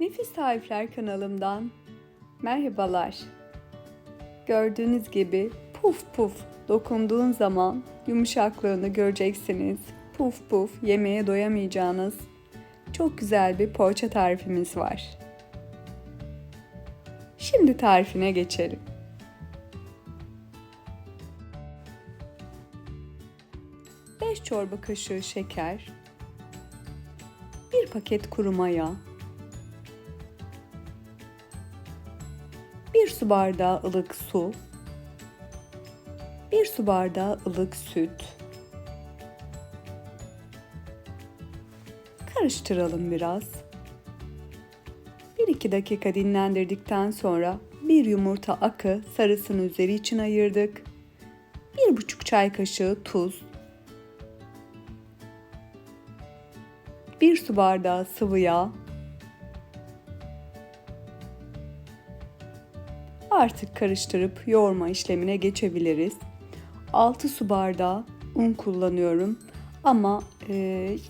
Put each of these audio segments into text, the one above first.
Nefis Tarifler kanalımdan merhabalar. Gördüğünüz gibi puf puf dokunduğun zaman yumuşaklığını göreceksiniz. Puf puf yemeğe doyamayacağınız çok güzel bir poğaça tarifimiz var. Şimdi tarifine geçelim. Beş çorba kaşığı şeker, bir paket kuru maya, 1 su bardağı ılık su, 1 su bardağı ılık süt. Karıştıralım biraz. 1-2 dakika dinlendirdikten sonra bir yumurta akı sarısını üzeri için ayırdık. 1,5 çay kaşığı tuz, 1 su bardağı sıvı yağ, Artık karıştırıp yoğurma işlemine geçebiliriz. 6 su bardağı un kullanıyorum ama e,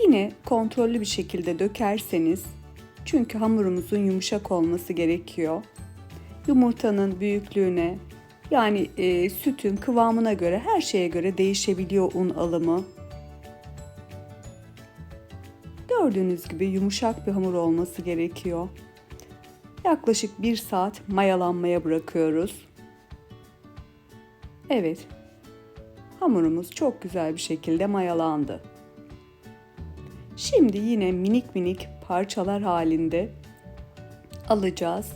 yine kontrollü bir şekilde dökerseniz çünkü hamurumuzun yumuşak olması gerekiyor. Yumurtanın büyüklüğüne yani e, sütün kıvamına göre her şeye göre değişebiliyor un alımı. Gördüğünüz gibi yumuşak bir hamur olması gerekiyor. Yaklaşık bir saat mayalanmaya bırakıyoruz. Evet, hamurumuz çok güzel bir şekilde mayalandı. Şimdi yine minik minik parçalar halinde alacağız.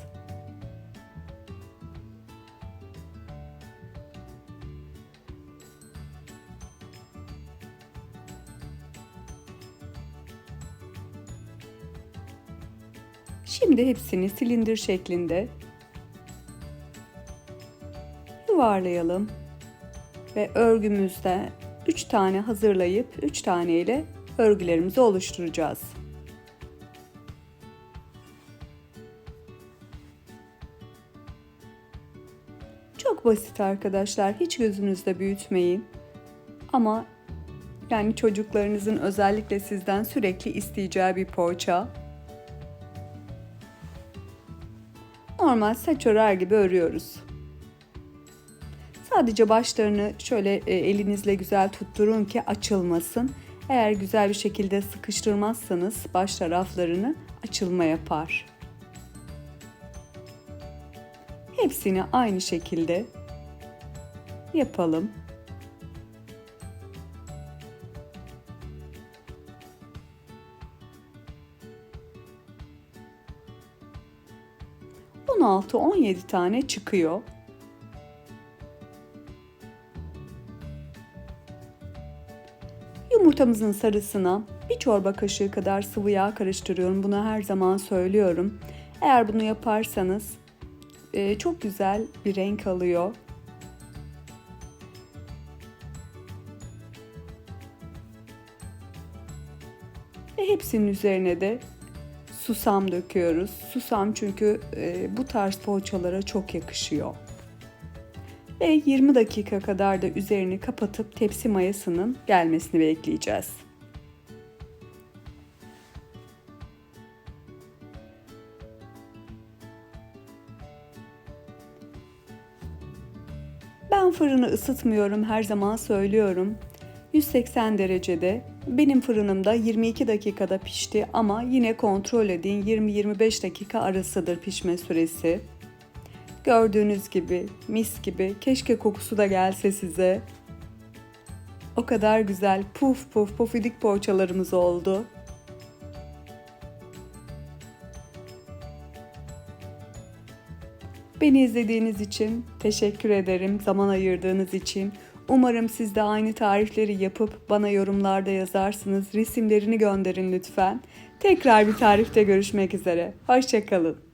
Şimdi hepsini silindir şeklinde yuvarlayalım ve örgümüzde 3 tane hazırlayıp 3 tane ile örgülerimizi oluşturacağız. Çok basit arkadaşlar. Hiç gözünüzde büyütmeyin. Ama yani çocuklarınızın özellikle sizden sürekli isteyeceği bir poğaça. Normal saç örer gibi örüyoruz. Sadece başlarını şöyle e, elinizle güzel tutturun ki açılmasın. Eğer güzel bir şekilde sıkıştırmazsanız baş taraflarını açılma yapar. Hepsini aynı şekilde yapalım. 16-17 tane çıkıyor. Yumurtamızın sarısına bir çorba kaşığı kadar sıvı yağ karıştırıyorum. Bunu her zaman söylüyorum. Eğer bunu yaparsanız e, çok güzel bir renk alıyor. Ve hepsinin üzerine de susam döküyoruz. Susam çünkü e, bu tarz poğaçalara çok yakışıyor. Ve 20 dakika kadar da üzerini kapatıp tepsi mayasının gelmesini bekleyeceğiz. Ben fırını ısıtmıyorum her zaman söylüyorum. 180 derecede. Benim fırınımda 22 dakikada pişti ama yine kontrol edin 20-25 dakika arasıdır pişme süresi. Gördüğünüz gibi mis gibi keşke kokusu da gelse size. O kadar güzel puf puf pofidik poğaçalarımız oldu. Beni izlediğiniz için teşekkür ederim. Zaman ayırdığınız için. Umarım siz de aynı tarifleri yapıp bana yorumlarda yazarsınız. Resimlerini gönderin lütfen. Tekrar bir tarifte görüşmek üzere. Hoşçakalın.